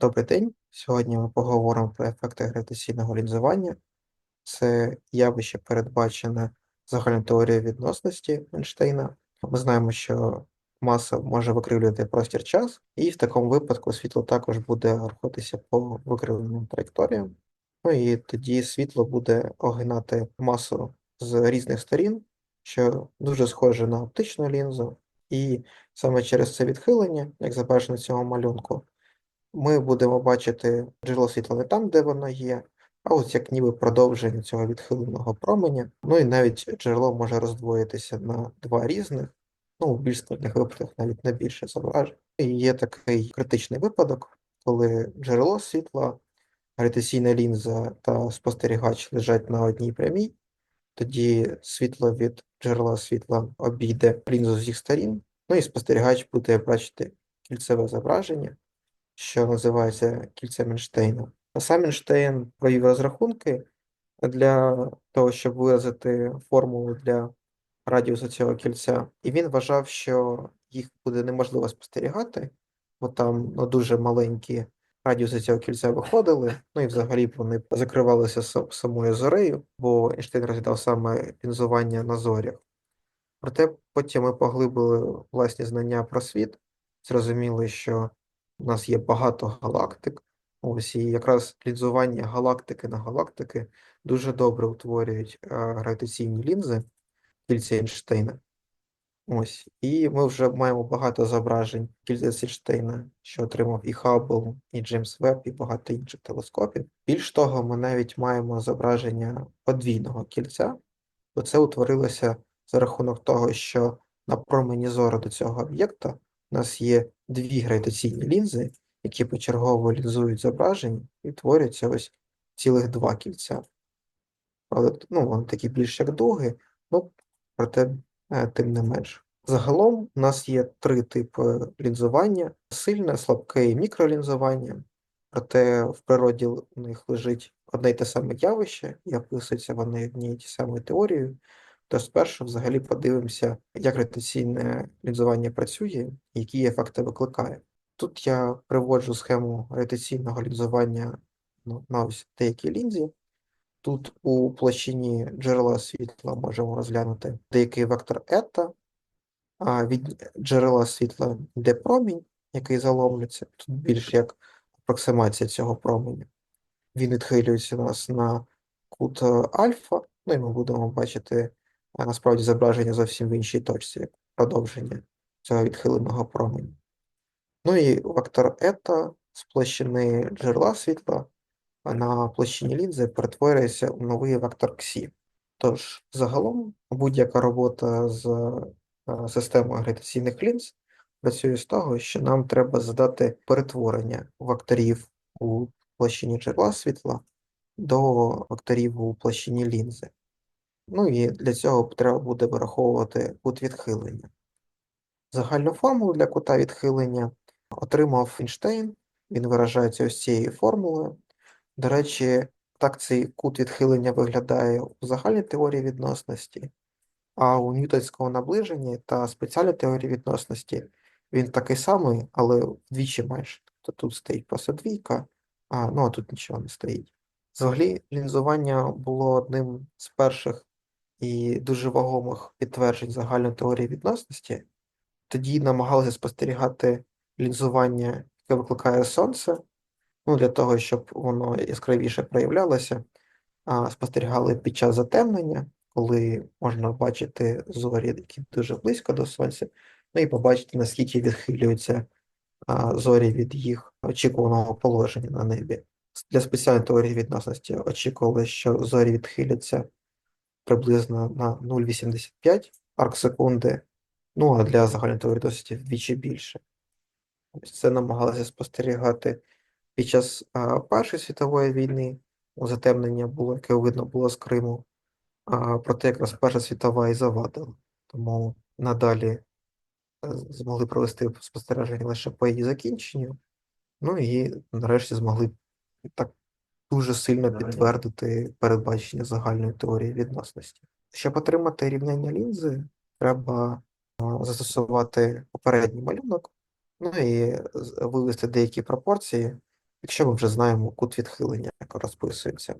Добрий день. Сьогодні ми поговоримо про ефекти гравітаційного лінзування. Це явище передбачене загальною теорією відносності Ейнштейна. Ми знаємо, що маса може викривлювати простір-час, і в такому випадку світло також буде рухатися по викривленим траєкторіям. Ну і тоді світло буде огинати масу з різних сторін, що дуже схоже на оптичну лінзу. І саме через це відхилення, як зображено на цьому малюнку, ми будемо бачити джерело світла не там, де воно є, а ось як ніби продовження цього відхиленого променя. Ну і навіть джерело може роздвоїтися на два різних, ну, в більш складних випадках навіть на більше зображень. І є такий критичний випадок, коли джерело світла, гравітаційна лінза та спостерігач лежать на одній прямій, тоді світло від джерела світла обійде лінзу з їх сторін, ну і спостерігач буде бачити кільцеве зображення що називається кільцем Ейнштейна. А сам Ейнштейн провів розрахунки для того, щоб виразити формулу для радіусу цього кільця, і він вважав, що їх буде неможливо спостерігати, бо там ну, дуже маленькі радіуси цього кільця виходили, ну і взагалі вони закривалися самою зорею, бо Ейнштейн розглядав саме лінзування на зорях. Проте потім ми поглибили власні знання про світ, зрозуміли, що у нас є багато галактик. Ось і якраз лінзування галактики на галактики дуже добре утворюють е, гравітаційні лінзи кільця Ейнштейна. Ось, і ми вже маємо багато зображень кільця Ейнштейна, що отримав і Хаббл, і Джеймс Веб, і багато інших телескопів. Більш того, ми навіть маємо зображення подвійного кільця, бо це утворилося за рахунок того, що на промені зору до цього об'єкта у нас є дві гравітаційні лінзи, які почергово лінзують зображення і творяться ось цілих два кільця. Але ну, вони такі більш як дуги, ну, проте е, тим не менш. Загалом у нас є три типи лінзування: сильне, слабке і мікролінзування. Проте в природі у них лежить одне й те саме явище, і описуються вони однією тією самою теорією. То спершу взагалі подивимося, як гравітаційне лінзування працює які ефекти викликає. Тут я приводжу схему гравітаційного лінзування ну, на ось деякій лінзі. Тут у площині джерела світла можемо розглянути деякий вектор ета, а від джерела світла йде промінь, який заломлюється. Тут більш як апроксимація цього променя. Він відхилюється у нас на кут е, альфа, ну і ми будемо бачити а насправді зображення зовсім в іншій точці, як продовження цього відхиленого променя. Ну і вектор ета з площини джерела світла на площині лінзи перетворюється у новий вектор ксі. Тож, загалом, будь-яка робота з е, системою гравітаційних лінз працює з того, що нам треба задати перетворення векторів у площині джерела світла до векторів у площині лінзи. Ну і для цього треба буде вираховувати кут відхилення. Загальну формулу для кута відхилення отримав Ейнштейн, він виражається ось цією формулою. До речі, так цей кут відхилення виглядає у загальній теорії відносності, а у ньютонському наближенні та спеціальній теорії відносності він такий самий, але вдвічі менше. Тобто тут стоїть просто двійка, а, ну а тут нічого не стоїть. Взагалі, лінзування було одним з перших і дуже вагомих підтверджень загальної теорії відносності. Тоді намагалися спостерігати лінзування, яке викликає сонце, ну, для того, щоб воно яскравіше проявлялося, а спостерігали під час затемнення, коли можна бачити зорі, які дуже близько до сонця, ну і побачити, наскільки відхилюються зорі від їх очікуваного положення на небі. Для спеціальної теорії відносності очікували, що зорі відхиляться приблизно на 0,85 арк секунди, ну а для загальної теорії вдвічі більше. Це намагалися спостерігати під час а, Першої світової війни. Затемнення було, яке видно було з Криму, а, проте якраз Перша світова і завадила. Тому надалі е, змогли провести спостереження лише по її закінченню. Ну і нарешті змогли так дуже сильно підтвердити передбачення загальної теорії відносності. Щоб отримати рівняння лінзи, треба застосувати попередній малюнок, ну і вивести деякі пропорції, якщо ми вже знаємо кут відхилення, як розписується.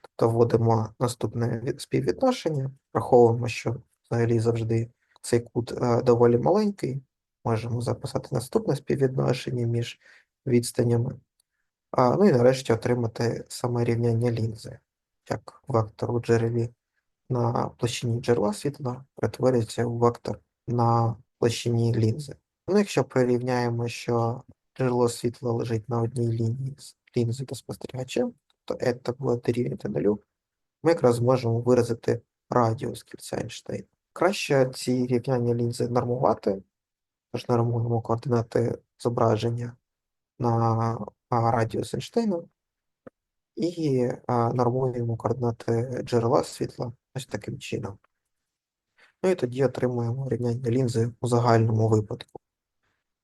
Тобто вводимо наступне співвідношення, враховуємо, що взагалі завжди цей кут е, доволі маленький. Можемо записати наступне співвідношення між відстанями. А, ну і нарешті отримати саме рівняння лінзи, як вектор у джерелі на площині джерела світла перетворюється у вектор на площині лінзи. Ну, якщо порівняємо, що джерело світла лежить на одній лінії з лінзою та спостерігачем, то ета буде дорівнювати нулю, ми якраз зможемо виразити радіус кільця Ейнштейна. Краще ці рівняння лінзи нормувати, тож нормуємо координати зображення на радіус Ейнштейна і нормуємо координати джерела світла ось таким чином. Ну і тоді отримуємо рівняння лінзи у загальному випадку,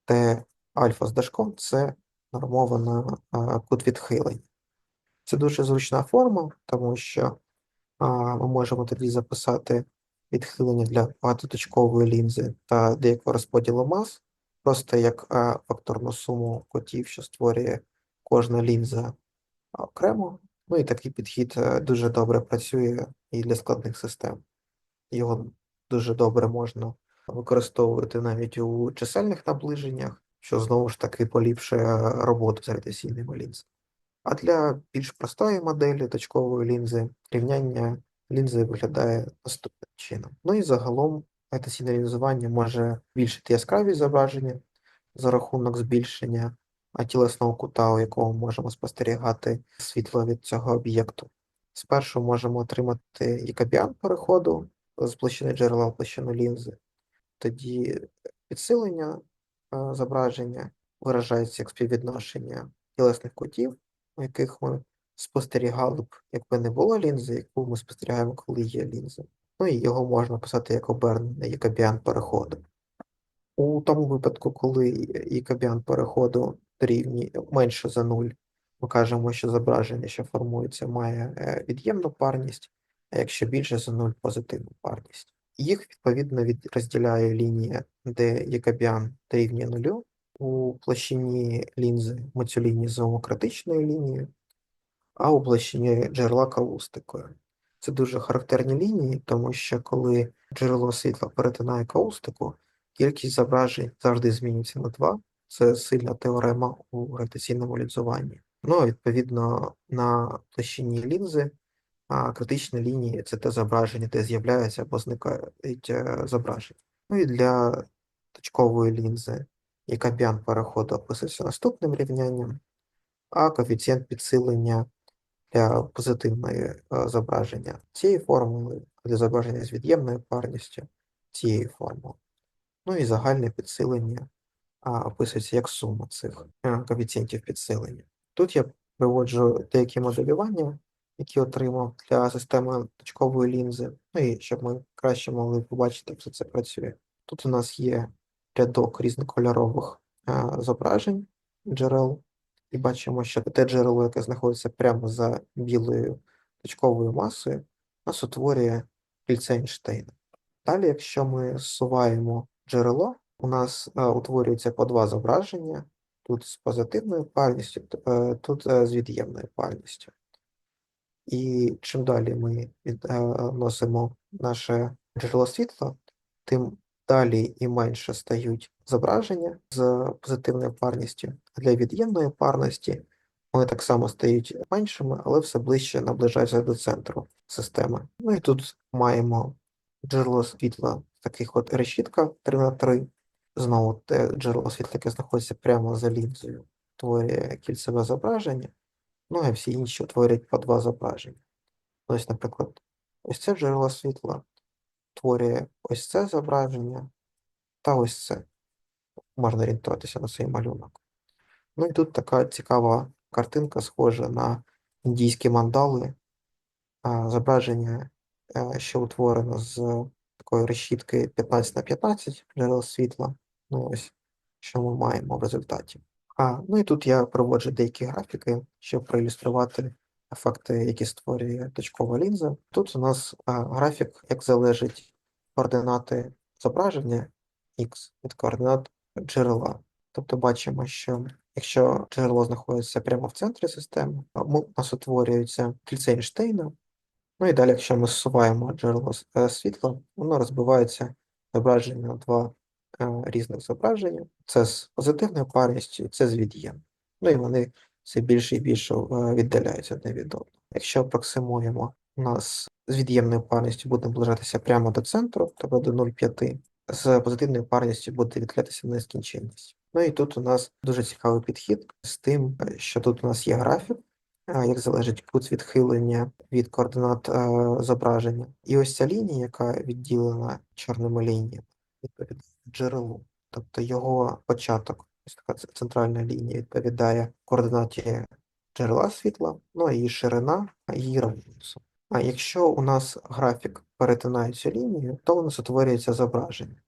де альфа з дашком це нормована кут відхилення. Це дуже зручна форма, тому що ми можемо тоді записати відхилення для багатоточкової лінзи та деякого розподілу мас, просто як факторну суму котів, що створює кожна лінза окремо. Ну і такий підхід е, дуже добре працює і для складних систем. Його дуже добре можна використовувати навіть у чисельних наближеннях, що знову ж таки поліпшує роботу з гравітаційними лінзами. А для більш простої моделі точкової лінзи рівняння лінзи виглядає наступним чином. Ну і загалом гравітаційне лінзування може збільшити яскравість зображення за рахунок збільшення а, тілесного кута, у якого можемо спостерігати світло від цього об'єкту. Спершу можемо отримати якобіан переходу з площини джерела в площину лінзи. Тоді підсилення е, зображення виражається як співвідношення тілесних кутів, у яких ми спостерігали б, якби не було лінзи, яку ми спостерігаємо, коли є лінза. Ну і його можна писати як обернений якобіан переходу. У тому випадку, коли якобіан переходу дорівнює менше за 0, ми кажемо, що зображення, що формується, має е, від'ємну парність, а якщо більше за 0 позитивну парність. Їх відповідно від розділяє лінія, де якобіан дорівнює нулю. У площині лінзи ми цю лінію зовемо критичною лінією, а у площині джерела каустикою. Це дуже характерні лінії, тому що коли джерело світла перетинає каустику, кількість зображень завжди змінюється на 2. Це сильна теорема у гравітаційному лінзуванні. Ну, відповідно, на площині лінзи а критичні лінії це те зображення, де з'являються або зникають е, зображення. Ну і для точкової лінзи якобіан переходу описується наступним рівнянням, а коефіцієнт підсилення для позитивної е, зображення цією формулою, а для зображення з від'ємною парністю цією формулою. Ну і загальне підсилення описується як сума цих е, коефіцієнтів підсилення. Тут я приводжу деякі моделювання, які отримав для системи точкової лінзи, ну і щоб ми краще могли побачити, як все це працює. Тут у нас є рядок різнокольорових е, зображень джерел, і бачимо, що те джерело, яке знаходиться прямо за білою точковою масою, нас утворює кільце Ейнштейна. Далі, якщо ми зсуваємо джерело, у нас е, утворюється по два зображення, тут з позитивною парністю, е, тут е, з від'ємною парністю. І чим далі ми відносимо наше джерело світла, тим далі і менше стають зображення з позитивною парністю. Для від'ємної парності вони так само стають меншими, але все ближче наближаються до центру системи. Ну і тут маємо джерело світла, таких от решітка 3 на 3 Знову те джерело світла, яке знаходиться прямо за лінзою, творює кільцеве зображення. Ну, а всі інші утворюють по два зображення. Ось, наприклад, ось це джерело світла творює ось це зображення та ось це. Можна орієнтуватися на цей малюнок. Ну і тут така цікава картинка, схожа на індійські мандали, зображення, е, що утворено з такої решітки 15 на 15 джерел світла. Ну ось, що ми маємо в результаті. А, ну і тут я проводжу деякі графіки, щоб проілюструвати ефекти, які створює точкова лінза. Тут у нас графік, як залежить координати зображення x від координат джерела. Тобто бачимо, що Якщо джерело знаходиться прямо в центрі системи, у нас утворюється кільце Ейнштейна. Ну і далі, якщо ми зсуваємо джерело е, світла, воно розбивається зображення на два різних зображення. Це з позитивною парністю, це з від'ємною. Ну і вони все більше і більше е, віддаляються одне від одного. Якщо апроксимуємо, у нас з від'ємною парністю буде наближатися прямо до центру, тобто до 0,5, з позитивною парністю буде відхилятися на нескінченність. Ну і тут у нас дуже цікавий підхід з тим, е, що тут у нас є графік, е, як залежить кут відхилення від координат е, зображення. І ось ця лінія, яка відділена чорними лініями, відповідає джерелу. Тобто його початок, ось така центральна лінія відповідає координаті джерела світла, ну її ширина її радіусу. А якщо у нас графік перетинає цю лінію, то у нас утворюється зображення.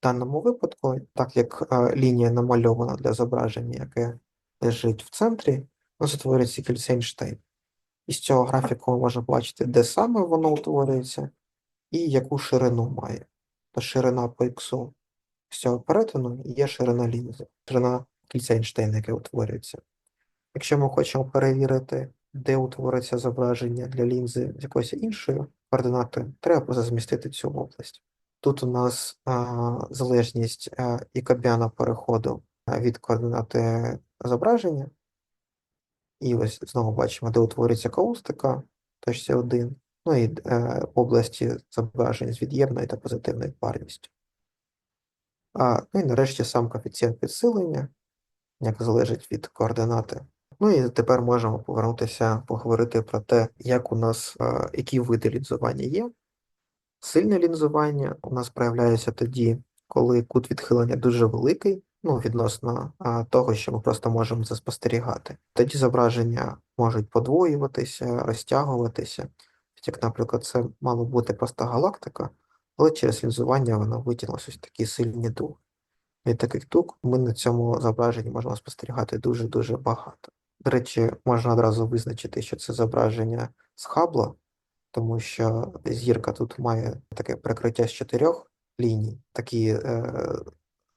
В даному випадку, так як е, лінія намальована для зображення, яке лежить в центрі, у нас утворюється кільце Ейнштейн. Із цього графіку ми можемо бачити, де саме воно утворюється і яку ширину має. То ширина по іксу з цього перетину є ширина лінзи, ширина кільця Ейнштейна, яке утворюється. Якщо ми хочемо перевірити, де утвориться зображення для лінзи з якоюсь іншою координатою, треба просто змістити цю область. Тут у нас а, залежність а, якобіана переходу від координати зображення. І ось знову бачимо, де утворюється каустика точці 1, ну і е, області зображень з від'ємною та позитивною парністю. А, ну і нарешті сам коефіцієнт підсилення, як залежить від координати. Ну і тепер можемо повернутися, поговорити про те, як у нас, е, які види лінзування є. Сильне лінзування у нас проявляється тоді, коли кут відхилення дуже великий, ну, відносно а, того, що ми просто можемо це спостерігати. Тоді зображення можуть подвоюватися, розтягуватися. Як, наприклад, це мало бути просто галактика, але через лінзування воно витягнулося ось такі сильні дуги. Від таких дуг ми на цьому зображенні можемо спостерігати дуже-дуже багато. До речі, можна одразу визначити, що це зображення з Хаббла, тому що зірка тут має таке прикриття з чотирьох ліній. Такі е,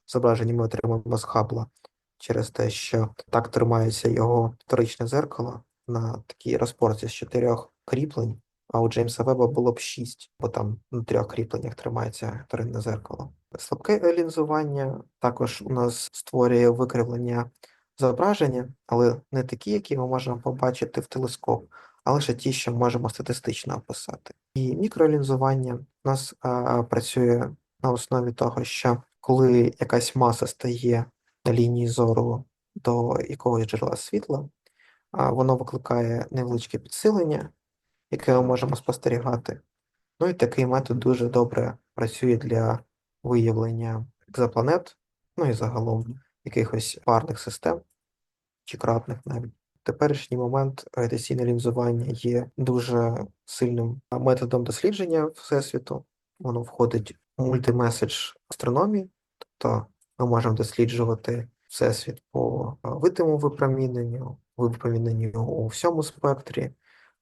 зображення ми отримуємо з Хаббла через те, що так тримається його вторичне зеркало на такій розпорці з чотирьох кріплень, а у Джеймса Веба було б шість, бо там на трьох кріпленнях тримається вторинне зеркало. Слабке лінзування також у нас створює викривлення зображення, але не такі, які ми можемо побачити в телескоп, а лише ті, що можемо статистично описати. І мікролінзування у нас а, працює на основі того, що коли якась маса стає на лінії зору до якогось джерела світла, а, воно викликає невеличке підсилення, яке ми можемо спостерігати. Ну і такий метод дуже добре працює для виявлення екзопланет, ну і загалом якихось парних систем чи кратних навіть. В теперішній момент гравітаційне лінзування є дуже сильним методом дослідження Всесвіту. Воно входить у мультимеседж астрономії, тобто ми можемо досліджувати Всесвіт по видимому випроміненню, випроміненню у всьому спектрі,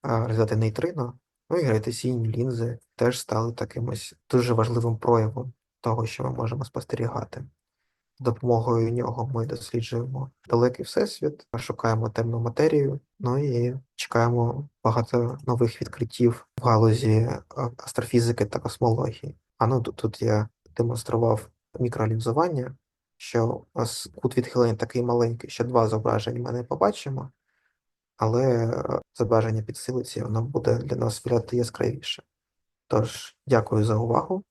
а, розглядати нейтрино. Ну і гравітаційні лінзи теж стали таким ось дуже важливим проявом того, що ми можемо спостерігати. Допомогою нього ми досліджуємо далекий всесвіт, шукаємо темну матерію, ну і чекаємо багато нових відкриттів в галузі астрофізики та космології. А ну тут, тут я демонстрував мікролінзування, що у нас кут відхилення такий маленький, що два зображення ми не побачимо, але це бажання підсилиться, воно буде для нас виглядати яскравіше. Тож, дякую за увагу.